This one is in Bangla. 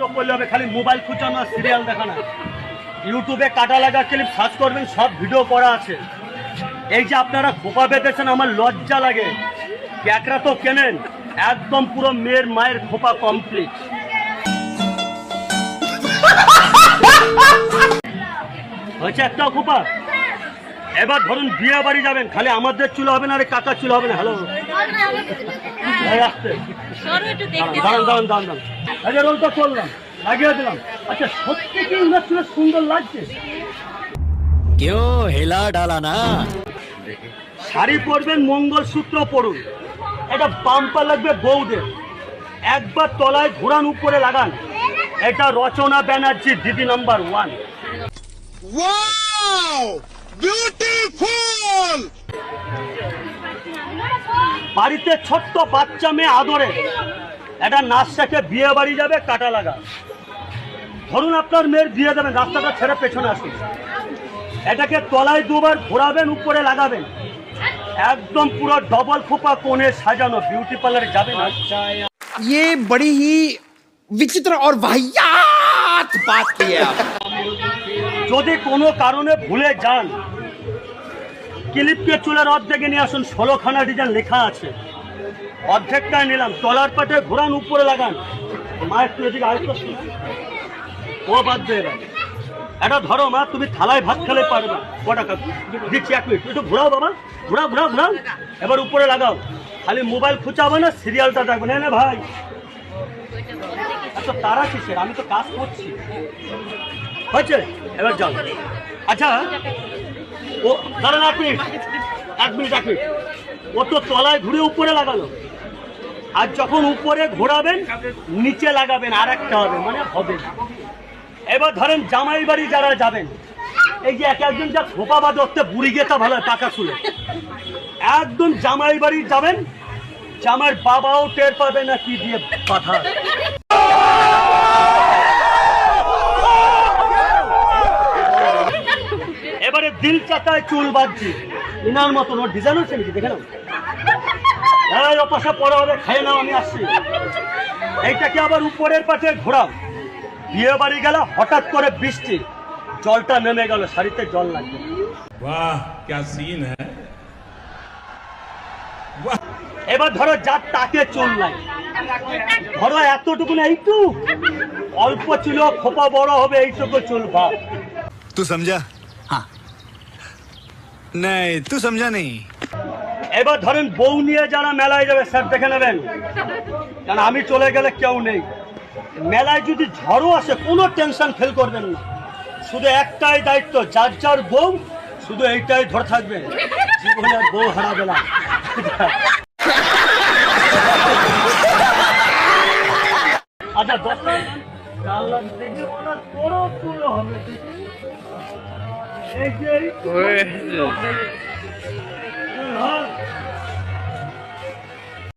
মাত্র করলে হবে, খালি মোবাইল খুঁচানো আর সিরিয়াল দেখানো ইউটিউবে কাটা লাগা ক্লিপ সার্চ করবেন, সব ভিডিও করা আছে। এই যে আপনারা খোপা বেঁধেছেন, আমার লজ্জা লাগে। ক্যাকরা তো কেনেন? একদম পুরো মেয়ের মায়ের খোপা কমপ্লিট হয়েছে একটা খোপা? এবার ধরুন বিয়ে বাড়ি যাবেন, খালি আমাদের চুল হবে না, আরে কাকার চুল হবে না হ্যালো শাড়ি পরবেন মঙ্গলসূত্র পরুন। এটা পাম্পা লাগবে বৌদের একবার তলায় ঘুরান উপরে লাগান। এটা রচনা ব্যানার্জি দিদি নাম্বার ওয়ান। বাড়িতে ছোট্ট বাচ্চা মেয়ে আদরে এটা নাচ শেখে বিয়ে বাড়ি যাবে কাটা লাগা ধরুন আপনার মেয়ের বিয়ে দেবেন রাস্তাটা ছেড়ে পেছনে আসুন এটাকে তলায় দুবার ঘোরাবেন উপরে লাগাবেন একদম পুরো ডবল খোপা কোণে সাজানো বিউটি পার্লারে যাবেন ये बड़ी ही विचित्र और वाहियात बात की है आप যদি কোনো কারণে ভুলে যান ক্লিপকে চুলের অর্ধেকে নিয়ে আসুন ষোলোখানা ডিজাইন লেখা আছে। অর্ধেকটা নিলাম, তলার পাটে ঘোরান, উপরে লাগান। মায়ের তুলে দিকে আয়ত্ত ও বাদ দিয়ে। এটা ধরো মা, তুমি থালায় ভাত খেলে পারবে ক টাকা? দিচ্ছি এক মিনিট। একটু ঘোরাও বাবা। ঘোরাও ঘোরাও ঘোরাও। এবার উপরে লাগাও। খালি মোবাইল খুঁচাবে না, সিরিয়ালটা দেখবে। না না ভাই। আচ্ছা তারা কিসের? আমি তো কাজ করছি। হয়েছে? এবার যাও। আচ্ছা। ও, দাঁড়ান এক মিনিট। এক মিনিট এক মিনিট। ও তো তলায় ঘুরে উপরে লাগালো। আর যখন উপরে ঘোরাবেন, নিচে লাগাবেন, আর একটা হবে মানে হবে। এবার ধরেন জামাই বাড়ি যারা যাবেন, এই যে এক একজন যা খোপা বা বুড়ি গেতা ভালো টাকা শুলে একদম জামাই বাড়ি যাবেন জামার বাবাও টের পাবে না কি দিয়ে কথা এবারে দিল চাকায় চুল বাজছে ইনার মতন ওর ডিজাইন হচ্ছে নাকি দেখে নাও। এই হবে খাই নাও আমি আসছি। এইটাকে আবার উপরের পাশে ঘোরাও। বিয়ে বাড়ি গেল হঠাৎ করে বৃষ্টি। জলটা নেমে গেল শাড়িতে জল লাগবে। এবার ধরো যার তাকে চুল নাই। ধরো এতটুকু না একটু। অল্প ছিল খোপা বড় হবে এইটুকু চুল ভাব তুই সমঝা হ্যাঁ নেই তু সমঝা নেই এবার ধরেন বউ নিয়ে যারা মেলায় যাবে, স্যার, দেখে নেবেন। কারণ আমি চলে গেলে কেউ নেই। মেলায় যদি ঝড়ও আসে, কোনো টেনশন ফেল করবেন না। শুধু একটাই দায়িত্ব, যার যার বউ, শুধু এইটাই ধরে থাকবে। জীবনে বউ হারাবে না। আচ্ছা দশ কোনো হবে এই যে এই তো। হ্যাঁ।